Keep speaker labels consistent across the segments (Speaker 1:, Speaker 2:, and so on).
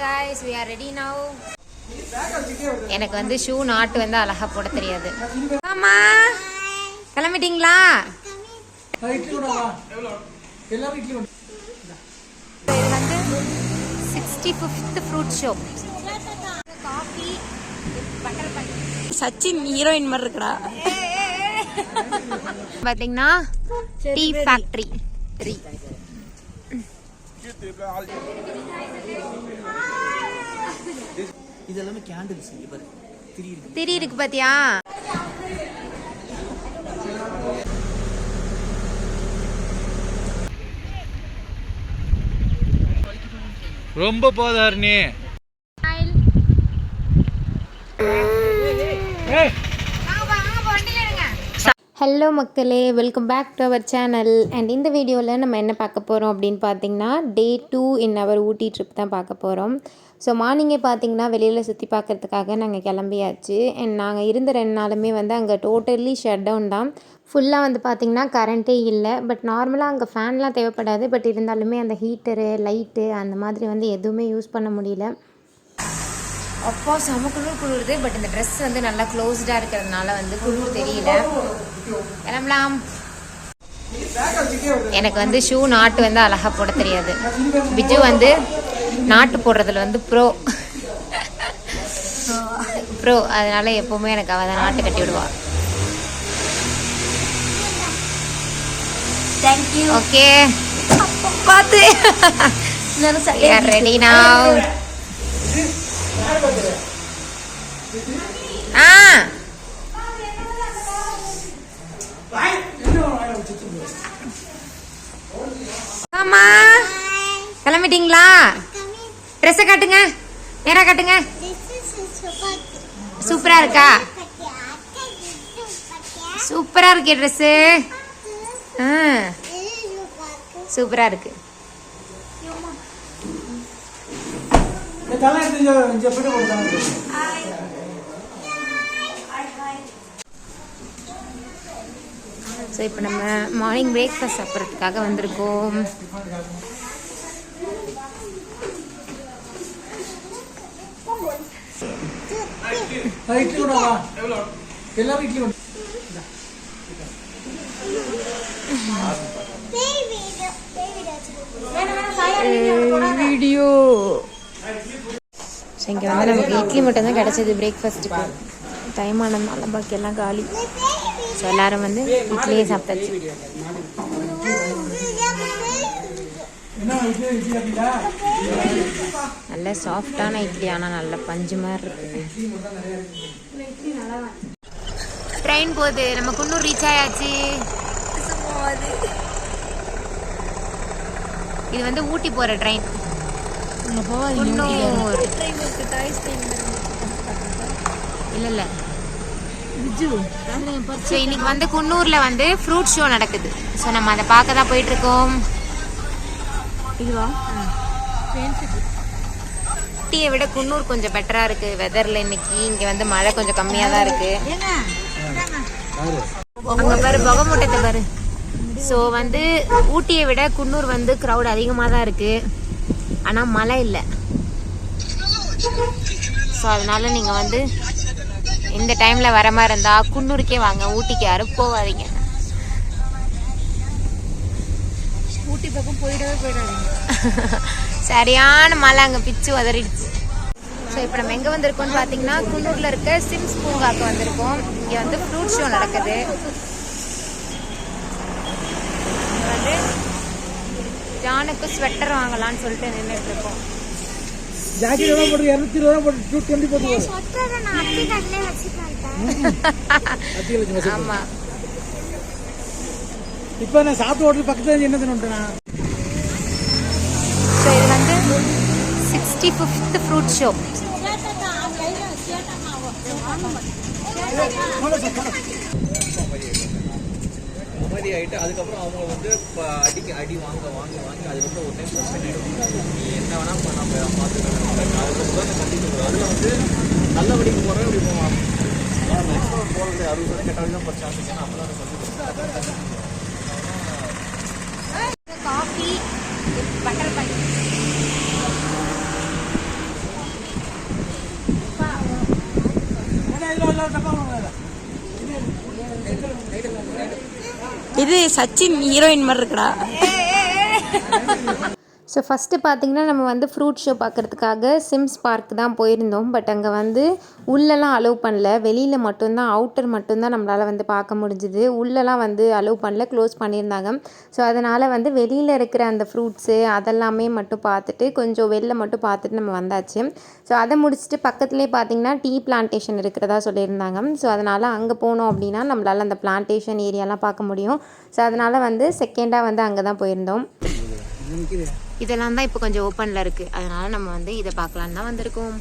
Speaker 1: Guys we are ready now. எனக்கு வந்து shoe நாட்டு வந்து அழகா போட தெரியாது. ஆமா கிளம்பிட்டீங்களா?
Speaker 2: வா
Speaker 1: இது வந்து sixty fifth fruit show coffee butter பண்ணி
Speaker 3: சச்சின் ஹீரோயின் மாதிரி இருக்கடா.
Speaker 1: பார்த்தீங்கன்னா டீ ஃபேக்ட்ரி த்ரீ
Speaker 2: இது எல்லாமே கேண்டில்ஸ் இங்க பாரு. திரி இருக்கு
Speaker 1: திரி இருக்கு பாத்தியா?
Speaker 4: ரொம்ப போதார் நீ
Speaker 1: ஹலோ மக்களே welcome back to our channel and இந்த வீடியோவில் நம்ம என்ன பார்க்க போகிறோம் அப்படின்னு பார்த்தீங்கன்னா டே டூ இன் அவர் ஊட்டி ட்ரிப் தான் பார்க்க போகிறோம் ஸோ மார்னிங்கே பார்த்தீங்கன்னா வெளியில் சுற்றி பார்க்குறதுக்காக நாங்கள் கிளம்பியாச்சு. அண்ட் நாங்கள் இருந்த ரெண்டு நாளுமே வந்து அங்கே டோட்டலி ஷட் டவுன் தான். ஃபுல்லாக வந்து பார்த்திங்கன்னா கரண்ட்டே இல்லை. பட் நார்மலாக அங்கே ஃபேன்லாம் தேவைப்படாது. பட் இருந்தாலுமே அந்த ஹீட்டரு லைட்டு அந்த மாதிரி வந்து எதுவுமே யூஸ் பண்ண முடியல. அப்பா செம குளிர் குளிருது பட் இந்த ட்ரெஸ் வந்து நல்லா க்ளோஸ்டாக இருக்கிறதுனால வந்து குளிர் தெரியல. கிளம்பலாம் எனக்கு வந்து ஷூ நாட்டு வந்து அழகா போட தெரியாது. பிஜு வந்து நாட்டு போடுறதுல வந்து ப்ரோ ப்ரோ அதனால எப்பவுமே எனக்கு அவ தான் நாட்டு கட்டி விடுவா.
Speaker 3: தேங்க்யூ
Speaker 1: ஓகே
Speaker 3: பார்த்து
Speaker 1: ரெடி now. ஆ. ஆமா. கிளம்பிட்டீங்களா? ட்ரெஸ்ஸை காட்டுங்க. நேராக காட்டுங்க? சூப்பரா இருக்கா? சூப்பரா இருக்கே ட்ரெஸ்ஸு ஆ. சூப்பரா இருக்கு.
Speaker 2: இங்க போட்டு போடுறாங்க
Speaker 1: ஸோ இப்போ நம்ம மார்னிங் பிரேக்ஃபாஸ்ட் சாப்பிட்றதுக்காக வந்திருக்கோம்
Speaker 2: எல்லாரும் இட்லி
Speaker 1: வீடியோ இங்கே வந்து நமக்கு இட்லி மட்டும் தான் கிடச்சிது பிரேக்ஃபாஸ்ட்டுக்கு டைம் ஆனதுனால பாக்கி எல்லாம் காலி ஸோ எல்லாரும் வந்து இட்லியே சாப்பிட்டாச்சு நல்ல சாஃப்டான இட்லி ஆனால் நல்ல பஞ்சு மாதிரி இருக்கு ட்ரெயின் போகுது நம்ம குன்னூர் ரீச் ஆயாச்சு இது வந்து ஊட்டி போகிற ட்ரெயின் குன்னூர் இல்ல இல்ல ஸோ இன்னைக்கு வந்து குன்னூர்ல வந்து ஃப்ரூட் ஷோ நடக்குது. ஸோ நம்ம அதை பார்க்க தான் போயிட்டு இருக்கோம்
Speaker 3: இதுவா
Speaker 1: ஊட்டியை விட குன்னூர் கொஞ்சம் பெட்டரா இருக்கு வெதர்ல இன்னைக்கு. இங்க வந்து மழை கொஞ்சம் கம்மியா தான் இருக்கு. அங்க பாரு புகை மூட்டத்தை பாரு. ஸோ வந்து ஊட்டியை விட குன்னூர் வந்து க்ரௌட் அதிகமாக தான் இருக்கு. ஆனால் மழை இல்லை. ஸோ அதனால நீங்கள் வந்து இந்த டைமில் வர மாதிரி இருந்தால் குன்னூருக்கே வாங்க. ஊட்டிக்கு யாரும் போகாதீங்க.
Speaker 3: ஊட்டி பக்கம் போயிடவே போயிடாதீங்க.
Speaker 1: சரியான மழை அங்கே பிச்சு உதறிடுச்சு. ஸோ இப்போ நம்ம எங்கே வந்திருக்கோம்னு பார்த்தீங்கன்னா குன்னூரில் இருக்க சிம்ஸ் பூங்காக்கு வந்திருக்கோம். இங்கே வந்து ஃப்ரூட் ஷோ நடக்குது. வந்து ஜானுக்கு ஸ்வெட்டர் வாங்கலாம்னு சொல்லிட்டு நின்றுட்டு இருக்கோம்
Speaker 2: ஜாக்கெட் எல்லாம் போட்டு இரநூத்தி இருபது ரூபா போட்டு டூ டுவெண்ட்டி போட்டு.
Speaker 1: ஆமா
Speaker 2: இப்போ நான் சாப்பிட்ட ஹோட்டல் பக்கத்துல என்ன தின்னுட்டேனா
Speaker 1: ஸோ இது வந்து சிக்ஸ்டி ஃபிஃப்த் ஃப்ரூட் ஷோ
Speaker 4: மாதிரி ஆகிட்டு அதுக்கப்புறம் அவங்க வந்து இப்போ அடிக்க அடி வாங்க வாங்க வாங்கி அதுக்கப்புறம் ஒரு டைம் சஸ்பெண்ட் நீ என்ன வேணால் இப்போ நம்ம பார்த்துக்கலாம் அதுக்கப்புறம் அந்த கண்டிப்பாக அதில் வந்து நல்லபடிக்கு போகிறேன் இப்படி போவான் அறுபது கெட்ட வரைக்கும் படிச்சா ஏன்னா அப்போ தான் சொல்லி
Speaker 1: காஃபி பட்டர் பண்ணி
Speaker 3: இது சச்சின் ஹீரோயின் மாதிரி இருக்கடா.
Speaker 1: ஸோ ஃபஸ்ட்டு பார்த்தீங்கன்னா நம்ம வந்து ஃப்ரூட் ஷோ பார்க்குறதுக்காக சிம்ஸ் பார்க் தான் போயிருந்தோம். பட் அங்கே வந்து உள்ளெல்லாம் அலோவ் பண்ணல. வெளியில் மட்டும்தான் அவுட்டர் மட்டும்தான் நம்மளால் வந்து பார்க்க முடிஞ்சுது. உள்ளெல்லாம் வந்து அலோவ் பண்ணல. க்ளோஸ் பண்ணியிருந்தாங்க. ஸோ அதனால் வந்து வெளியில் இருக்கிற அந்த ஃப்ரூட்ஸு அதெல்லாமே மட்டும் பார்த்துட்டு கொஞ்சம் வெளில மட்டும் பார்த்துட்டு நம்ம வந்தாச்சு. ஸோ அதை முடிச்சுட்டு பக்கத்துலேயே பார்த்தீங்கன்னா டீ பிளான்டேஷன் இருக்கிறதா சொல்லியிருந்தாங்க. ஸோ அதனால் அங்கே போனோம் அப்படின்னா நம்மளால் அந்த பிளான்டேஷன் ஏரியாலாம் பார்க்க முடியும். ஸோ அதனால் வந்து செகண்டாக வந்து அங்கே தான் போயிருந்தோம் இதெல்லாம் தான் இப்போ கொஞ்சம் ஓப்பனில் இருக்குது அதனால் நம்ம வந்து இதை பார்க்கலான்னு தான் வந்திருக்கோம்.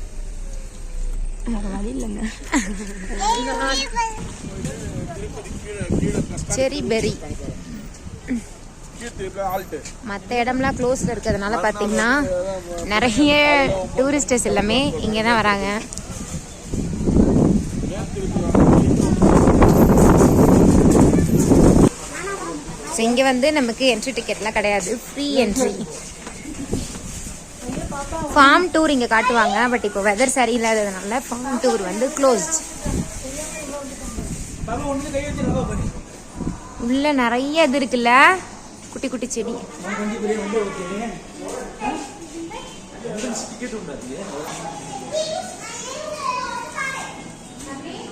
Speaker 1: செரி பெரி. மற்ற இடம்லாம் க்ளோஸில் இருக்கிறதுனால பார்த்தீங்கன்னா நிறைய டூரிஸ்டர்ஸ் எல்லாமே இங்கே தான் வராங்க. ஸோ இங்கே வந்து நமக்கு என்ட்ரி டிக்கெட்லாம் கிடையாது. ஃப்ரீ என்ட்ரி ஃபார்ம் டூர் இங்கே காட்டுவாங்க பட் இப்போ வெதர் சரியில்லாததுனால ஃபார்ம் டூர் வந்து க்ளோஸ்ட் உள்ள நிறைய இது இருக்குல்ல? குட்டி குட்டி செடி.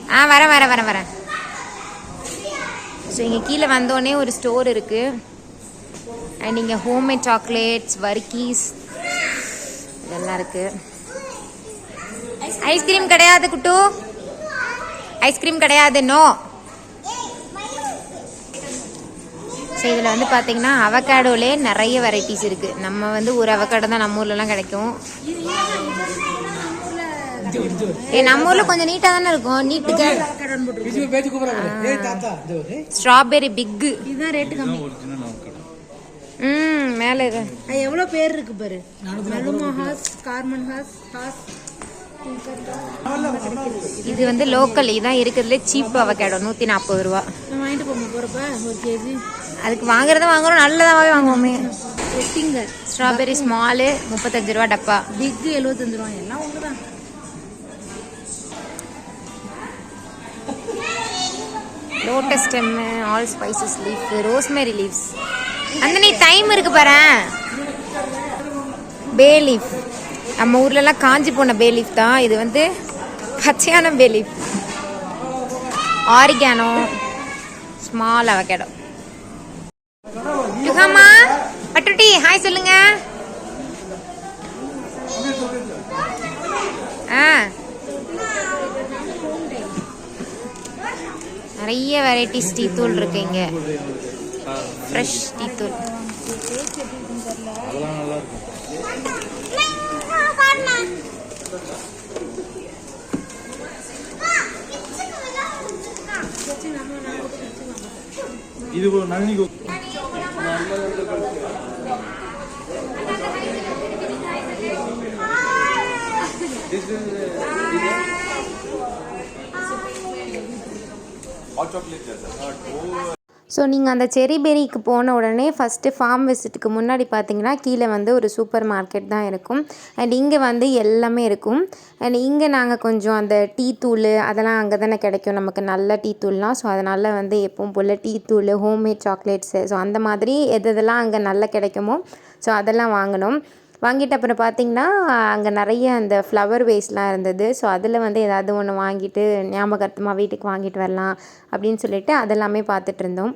Speaker 1: ஆ வரேன் வரேன் வரேன் வரேன் ஸோ இங்கே கீழே வந்தோடனே ஒரு ஸ்டோர் இருக்குது அண்ட் இங்கே ஹோம்மேட் சாக்லேட்ஸ் வர்க்கீஸ் இதெல்லாம் இருக்குது ஐஸ்கிரீம் கிடையாது குட்டு. ஐஸ்கிரீம் கிடையாது நோ ஸோ இதில் வந்து பார்த்தீங்கன்னா அவகேடோலே நிறைய வெரைட்டிஸ் இருக்குது நம்ம வந்து ஒரு அவகேடோ தான் நம்ம ஊர்லலாம் கிடைக்கும். ஏ நம்ம ஊரில் கொஞ்சம் நீட்டாக தானே இருக்கும். நீட்டுக்கு ஸ்ட்ராபெரி பிக்கு
Speaker 3: இதுதான் ரேட்டு கம்மி.
Speaker 1: ம் மேலே இது.
Speaker 3: எவ்வளோ பேர் இருக்கு பாரு? மெலுமா ஹாஸ் கார்மன் ஹாஸ் ஹாஸ்.
Speaker 1: இது வந்து லோக்கல் இதான் இருக்கிறதுல சீப் அவகேடோ நூற்றி நாற்பது ரூபா.
Speaker 3: வாங்கிட்டு போமா போகிறப்ப ஒரு கேஜி
Speaker 1: அதுக்கு வாங்குறத வாங்குறோம் நல்லதாகவே வாங்குவோமே.
Speaker 3: எட்டிங்க.
Speaker 1: ஸ்ட்ராபெரி ஸ்மாலு முப்பத்தஞ்சு ரூபா டப்பா.
Speaker 3: பிக்கு எழுபத்தஞ்சு ரூபா எல்லாம் ஒன்று தான்
Speaker 1: lotus stem all spices leaf rosemary leaves அந்த நீ டைம் இருக்கு பாரு. பே லீஃப் நம்ம ஊர்லலாம் காஞ்சி போன பேலீஃப் தான். இது வந்து பச்சையான bay leaf oregano small avocado யுகாமா பட்டுட்டி ஹாய் சொல்லுங்க. ஆ. நிறைய வெரைட்டிஸ் டீ தூள் இருக்கு இங்கே. ஃப்ரெஷ் டீ தூள்
Speaker 4: இது நளினி
Speaker 1: So நீங்கள் அந்த செரிபெரிக்கு போன உடனே ஃபஸ்ட்டு ஃபார்ம் விசிட்டுக்கு முன்னாடி பார்த்தீங்கன்னா கீழே வந்து ஒரு சூப்பர் மார்க்கெட் தான் இருக்கும். அண்ட் இங்கே வந்து எல்லாமே இருக்கும். அண்ட் இங்கே நாங்கள் கொஞ்சம் அந்த டீ தூள் அதெல்லாம் அங்கே தானே கிடைக்கும். நமக்கு நல்ல டீ தூள்லாம். ஸோ அதனால் வந்து எப்பவும் போல் டீ தூள் ஹோம்மேட் சாக்லேட்ஸு ஸோ அந்த மாதிரி எது எதெல்லாம் அங்கே நல்லா கிடைக்குமோ ஸோ அதெல்லாம் வாங்கினோம். வாங்கிட்டு அப்புறம் பார்த்தீங்கன்னா அங்கே நிறைய அந்த ஃப்ளவர் வேஸ்லாம் இருந்தது. ஸோ அதில் வந்து ஏதாவது ஒன்று வாங்கிட்டு ஞாபகார்த்தமாக வீட்டுக்கு வாங்கிட்டு வரலாம் அப்படின்னு சொல்லிட்டு அதெல்லாமே பார்த்துட்டு இருந்தோம்.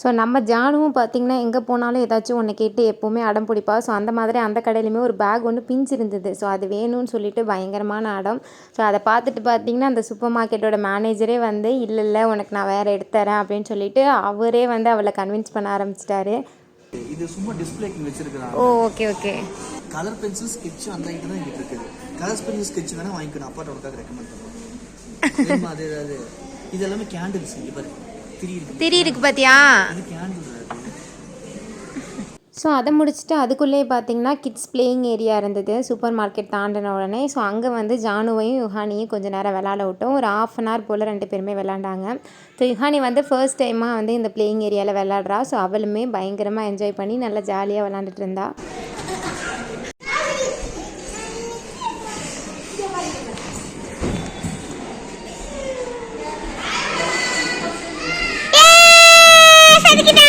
Speaker 1: ஸோ நம்ம ஜானுவும் பார்த்திங்கன்னா எங்கே போனாலும் ஏதாச்சும் ஒன்று கேட்டு எப்போவுமே அடம் பிடிப்பா. ஸோ அந்த மாதிரி அந்த கடையிலுமே ஒரு பேக் ஒன்று பிஞ்சு இருந்தது. ஸோ அது வேணும்னு சொல்லிட்டு பயங்கரமான அடம். ஸோ அதை பார்த்துட்டு பார்த்தீங்கன்னா அந்த சூப்பர் மார்க்கெட்டோட மேனேஜரே வந்து இல்லை இல்லை உனக்கு நான் வேறு எடுத்துறேன் அப்படின்னு சொல்லிட்டு அவரே வந்து அவளை கன்வின்ஸ் பண்ண ஆரம்பிச்சிட்டாரு.
Speaker 4: இது சும்மா டிஸ்பிளேக்கு வச்சிருக்கலாம்
Speaker 1: ஓ okay okay
Speaker 4: colour pencil sketch அந்த ஐட்டம் தான் எங்கிட்ட இருக்குது கலர் பென்சில் ஸ்கெட்ச் வேணா வாங்கிக்கணும். அப்பாட்ட உனக்காக ரெக்கமெண்ட் பண்ணுறேன் அது இது எல்லாமே கேண்டில்ஸ் இங்கே பாரு. திரி இருக்கு
Speaker 1: பார்த்தியா ஸோ அதை? முடிச்சுட்டு அதுக்குள்ளேயே பார்த்தீங்கன்னா கிட்ஸ் பிளேயிங் ஏரியா இருந்தது. சூப்பர் மார்க்கெட் தாண்டின உடனே ஸோ அங்கே வந்து ஜானுவையும் யுஹானியும் கொஞ்சம் நேரம் விளாட விட்டோம். ஒரு ஆஃப் அன் ஹவர் போல் ரெண்டு பேருமே விளாண்டாங்க. ஸோ யுஹானி வந்து ஃபர்ஸ்ட் டைமாக வந்து இந்த பிளேயிங் ஏரியாவில் விளாட்றா. ஸோ அவளுமே பயங்கரமாக என்ஜாய் பண்ணி நல்லா ஜாலியாக விளாண்டுட்டு இருந்தா. ¡Ay, qué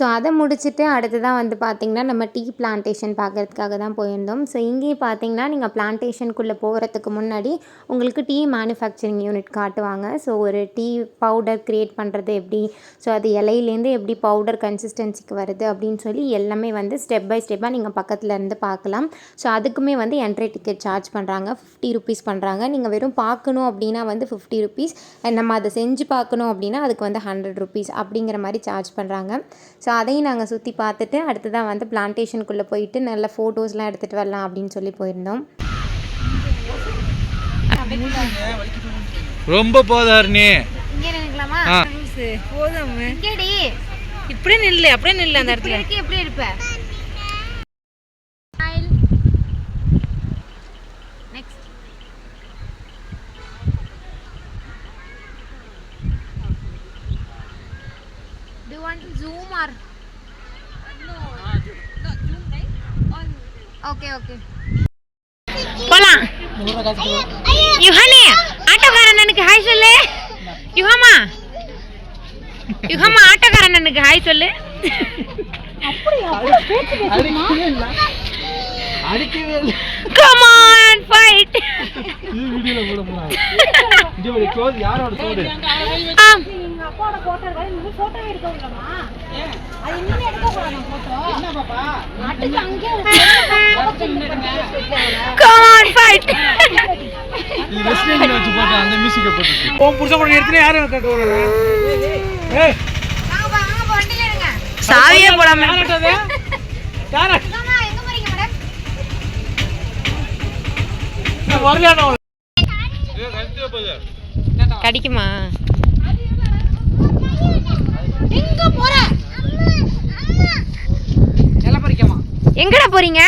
Speaker 1: ஸோ அதை முடிச்சுட்டு அடுத்ததாக வந்து பார்த்திங்கன்னா நம்ம டீ பிளான்டேஷன் பார்க்குறதுக்காக தான் போயிருந்தோம். ஸோ இங்கேயும் பார்த்தீங்கன்னா நீங்கள் பிளான்டேஷனுக்குள்ளே போகிறதுக்கு முன்னாடி உங்களுக்கு டீ மேனுஃபேக்சரிங் யூனிட் காட்டுவாங்க. ஸோ ஒரு டீ பவுடர் க்ரியேட் பண்ணுறது எப்படி? ஸோ அது இலையிலேருந்து எப்படி பவுடர் கன்சிஸ்டன்சிக்கு வருது அப்படின்னு சொல்லி எல்லாமே வந்து ஸ்டெப் பை ஸ்டெப்பாக நீங்கள் பக்கத்தில் இருந்து பார்க்கலாம். ஸோ அதுக்குமே வந்து என்ட்ரி டிக்கெட் சார்ஜ் பண்ணுறாங்க ஃபிஃப்டி ருபீஸ் பண்ணுறாங்க நீங்கள் வெறும் பார்க்கணும் அப்படின்னா வந்து ஃபிஃப்டி ருபீஸ் நம்ம அதை செஞ்சு பார்க்கணும் அப்படின்னா அதுக்கு வந்து ஹண்ட்ரட் ருபீஸ் அப்படிங்கிற மாதிரி சார்ஜ் பண்ணுறாங்க ஸோ அதையும் நாங்கள் சுற்றி பார்த்துட்டு அடுத்ததான் வந்து பிளான்டேஷனுக்குள்ளே போயிட்டு நல்ல ஃபோட்டோஸ்லாம் எடுத்துகிட்டு வரலாம் அப்படின்னு சொல்லி போயிருந்தோம்.
Speaker 2: ரொம்ப போதார் நீ
Speaker 1: இங்கே நினைக்கலாமா
Speaker 2: ஆ.
Speaker 3: போதும்
Speaker 1: இங்கேடி.
Speaker 3: இப்படியே நில்லு அப்படியே நில்லு அந்த இடத்துல.
Speaker 1: எப்படி இருப்ப Okay, okay.
Speaker 3: போலாம். யுஹானி ஆட்டோக்காரனுக்கு ஹாய் சொல்லு. யுஹாமா. யுஹாமா ஆட்டோக்காரனுக்கு ஹாய் சொல்லு.
Speaker 2: அடிக்கவே இல்லை
Speaker 3: கம் ஆன் ஃபைட்
Speaker 2: வீடியோல போட போறாங்க இங்க ஒரு கோது யாரோட கோடு
Speaker 3: ஆம் கம் ஆன் ஃபைட்
Speaker 2: இது ரெஸ்டாரண்ட் வச்சு போட்ட அந்த மியூசிக்கை போட்டு புருஷ கூட எடுத்துட்டு யாரும் கேட்க வராங்க ஏய்
Speaker 1: வாங்க பா, வாங்க பா, வண்டியில இருங்க.
Speaker 3: சாவியே போடாம.
Speaker 2: யாரட்டது யாரா
Speaker 1: அம்மா, எங்க போறீங்க மேடம்?
Speaker 2: வரலையாடா
Speaker 3: கடிக்குமா?
Speaker 1: எங்க போற?
Speaker 3: எங்கடா போறீங்க?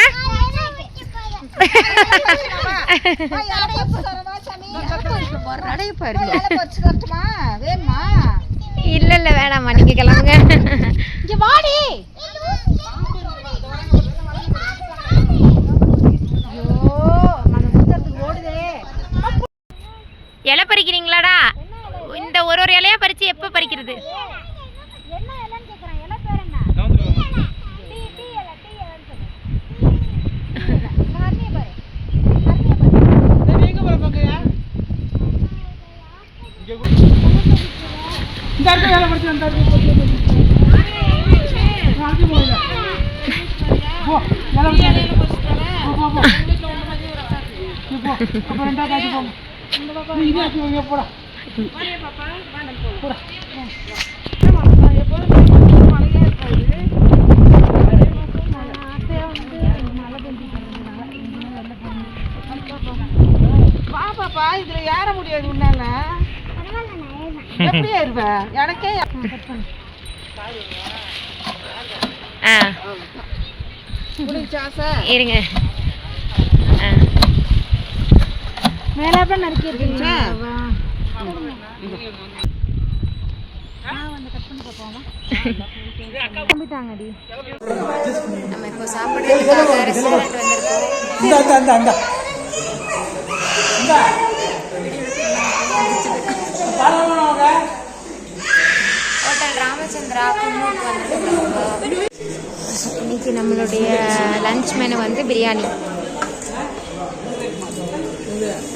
Speaker 3: இல்ல இல்ல வேணாம்மா நீங்க கிளம்புங்க. இலை பறிக்கிறீங்களாடா இந்த ஒரு ஒரு இலையா பறிச்சு எப்ப பறிக்கிறது
Speaker 2: இந்த இடத்துல வேலை படிச்சு அந்த இடத்துல போய் அங்கே போயில போ வேலை படிச்சு போ போ போ நீ போ அப்புறம் ரெண்டாவது ஆச்சு போ நீ இதே ஆச்சு இங்கே போடா போடா
Speaker 5: வா பாப்பா இதுல ஏற முடியாது உன்னால எப்படியா இருப்ப எனக்கே
Speaker 3: இருங்க ஆ
Speaker 5: மேலாப்ப நறுக்கி இருக்கீங்களா
Speaker 1: நம்ம இப்போ சாப்பிட்றதுக்காக ரெஸ்டாரண்ட் வந்திருக்கோம். ஹோட்டல் ராமச்சந்திரா குன்னூருக்கு வந்திருக்கோம். இன்னைக்கு நம்மளுடைய லஞ்ச் மெனு வந்து பிரியாணி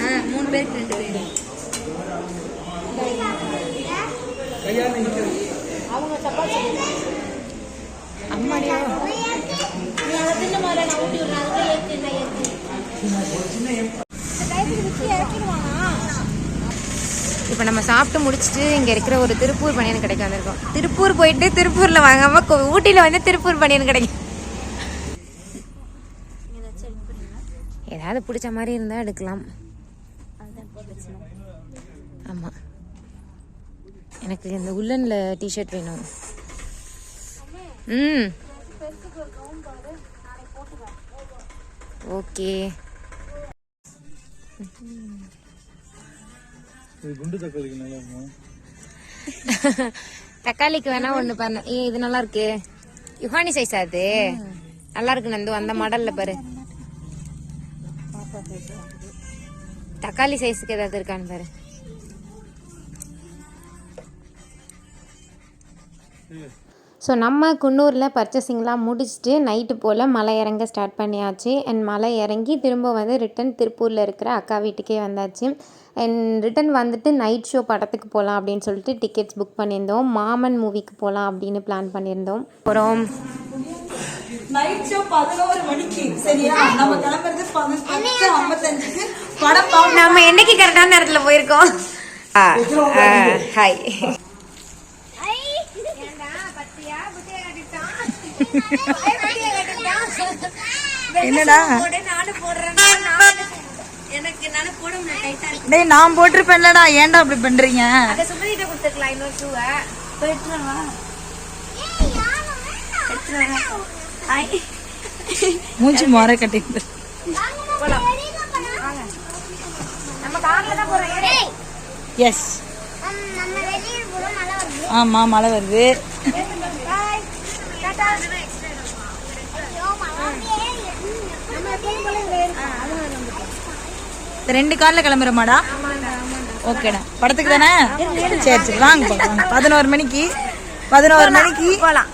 Speaker 1: ஆ மூணு பேருக்கு ரெண்டு பேர் அம்மாடியோ இப்போ நம்ம சாப்பிட்டு முடிச்சுட்டு இங்கே இருக்கிற ஒரு திருப்பூர் பனியன் கடைக்கு வந்திருக்கோம். திருப்பூர் போயிட்டு திருப்பூரில் வாங்காம கொ- ஊட்டியில் வந்து திருப்பூர் பனியன் கிடைக்கும் ஏதாவது பிடிச்ச மாதிரி இருந்தால் எடுக்கலாம். எனக்கு இந்த உள்ளனில் டிஷர்ட் வேணும். ம். ஓகே.
Speaker 2: தக்காளிக்கு
Speaker 1: வேணா ஒண்ணு ஏ இது நல்லா இருக்கு. யுகானி சைஸ் அது? நல்லா இருக்கு நந்து. அந்த மாடல்ல பாரு. தக்காளி சைஸ்க்கு ஏதாவது இருக்கான்னு பாரு. ஸோ நம்ம குன்னூரில் பர்ச்சேசிங்லாம் முடிச்சுட்டு நைட்டு போல் மலை இறங்க ஸ்டார்ட் பண்ணியாச்சு. அண்ட் மலை இறங்கி திரும்ப வந்து ரிட்டன் திருப்பூரில் இருக்கிற அக்கா வீட்டுக்கே வந்தாச்சு. அண்ட் ரிட்டன் வந்துட்டு நைட் ஷோ படத்துக்கு போகலாம் அப்படின்னு சொல்லிட்டு டிக்கெட்ஸ் புக் பண்ணியிருந்தோம். மாமன் மூவிக்கு போகலாம் அப்படின்னு பிளான் பண்ணியிருந்தோம். அப்புறம்
Speaker 6: நைட் ஷோ பதினோரு மணிக்கு சரியா? நம்ம கிளம்புறது பத்து ஐம்பத்தஞ்சுக்கு. படம் பார்க்க
Speaker 1: நம்ம என்னைக்கு கரெக்டான நேரத்தில் போயிருக்கோம்? ஹாய்
Speaker 6: என்னடா? டேய் நான் போட்டிருப்பேன்லடா. ஏன்டா அப்படி பண்றீங்க? மூஞ்சி மாற கட்டிட்டு. எஸ் ஆமா மழை வருது. ரெண்டு கார்ல கிளம்புறமாடா? ஓகேடா படத்துக்கு தானே? சரி சரி வாங்க வாங்க பதினோரு மணிக்கு பதினோரு மணிக்கு.
Speaker 1: போலாம்.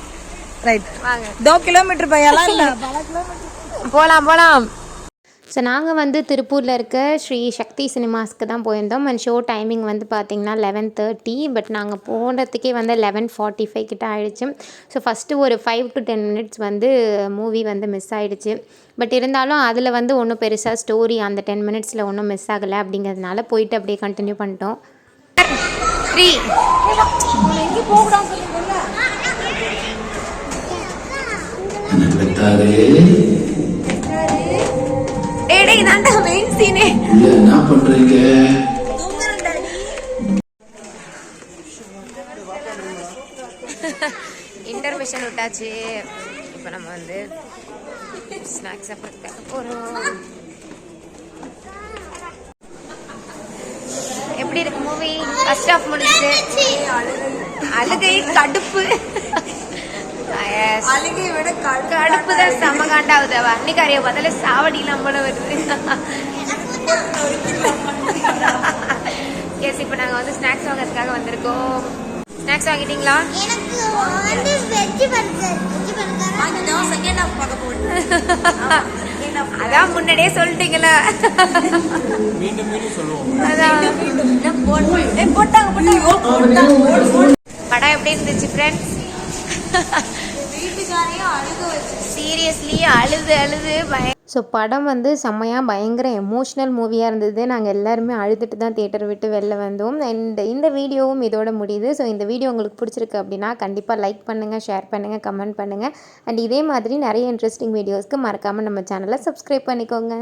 Speaker 6: ரைட் தோ கிலோமீட்டர் பையெல்லாம் இல்ல?
Speaker 1: போகலாம் போகலாம் ஸோ நாங்கள் வந்து திருப்பூரில் இருக்க ஸ்ரீ சக்தி சினிமாஸ்க்கு தான் போயிருந்தோம். அண்ட் ஷோ டைமிங் வந்து பார்த்திங்கன்னா லெவன் தேர்ட்டி பட் நாங்கள் போனதுக்கே வந்து லெவன் ஃபார்ட்டி ஃபைவ் கிட்ட ஆயிடுச்சு. ஸோ ஃபஸ்ட்டு ஒரு ஃபைவ் டு டென் மினிட்ஸ் வந்து மூவி வந்து மிஸ் ஆயிடுச்சு. பட் இருந்தாலும் அதில் வந்து ஒன்றும் பெருசாக ஸ்டோரி அந்த டென் மினிட்ஸில் ஒன்றும் மிஸ் ஆகலை அப்படிங்கிறதுனால போயிட்டு அப்படியே கண்டினியூ பண்ணிட்டோம். த்ரீ. டேய் இதாண்டா மெயின் சீனே
Speaker 7: என்ன பண்றீங்க?
Speaker 1: இன்டர்மிஷன் விட்டாச்சு. இப்போ நம்ம வந்து ஸ்நாக்ஸ் சாப்பிட போகிறோம் எப்படி இருக்கு மூவி ஃபர்ஸ்ட் ஆஃப் முடிஞ்சுது. அழுகை கடுப்பு.
Speaker 6: அழுகை விட
Speaker 1: கடுப்பு தான் செம காண்டாவுது அவ அன்னிக்காரிய பதில சாவடிலாம் போல வருது எஸ் இப்போ நாங்கள் வந்து ஸ்நாக்ஸ் வாங்குறதுக்காக வந்திருக்கோம் ஸ்நாக்ஸ் வாங்கிட்டீங்களா
Speaker 8: எனக்கு வந்து veg burger veg burger
Speaker 6: second half பார்க்க போறேன்
Speaker 1: அதான் முன்னாடியே சொல்லிட்டீங்களா
Speaker 4: மீண்டும் மீண்டும் சொல்லுவோம்
Speaker 1: அதான்
Speaker 6: போட்டாங்க போட்டாங்க
Speaker 1: படம் எப்படி இருந்துச்சு ஃப்ரெண்ட்ஸ் சீரியஸ்லி அழுது அழுது பய ஸோ படம் வந்து செம்மையாக பயங்கர எமோஷ்னல் மூவியாக இருந்தது. நாங்கள் எல்லாருமே அழுதுட்டு தான் தேட்டர் விட்டு வெளில வந்தோம். அண்ட் இந்த வீடியோவும் இதோட முடியுது. ஸோ இந்த வீடியோ உங்களுக்கு பிடிச்சிருக்கு அப்படின்னா கண்டிப்பாக லைக் பண்ணுங்கள் ஷேர் பண்ணுங்கள் கமெண்ட் பண்ணுங்கள் அண்ட் இதே மாதிரி நிறைய இன்ட்ரெஸ்டிங் வீடியோஸ்க்கு மறக்காமல் நம்ம சேனலை சப்ஸ்கிரைப் பண்ணிக்கோங்க.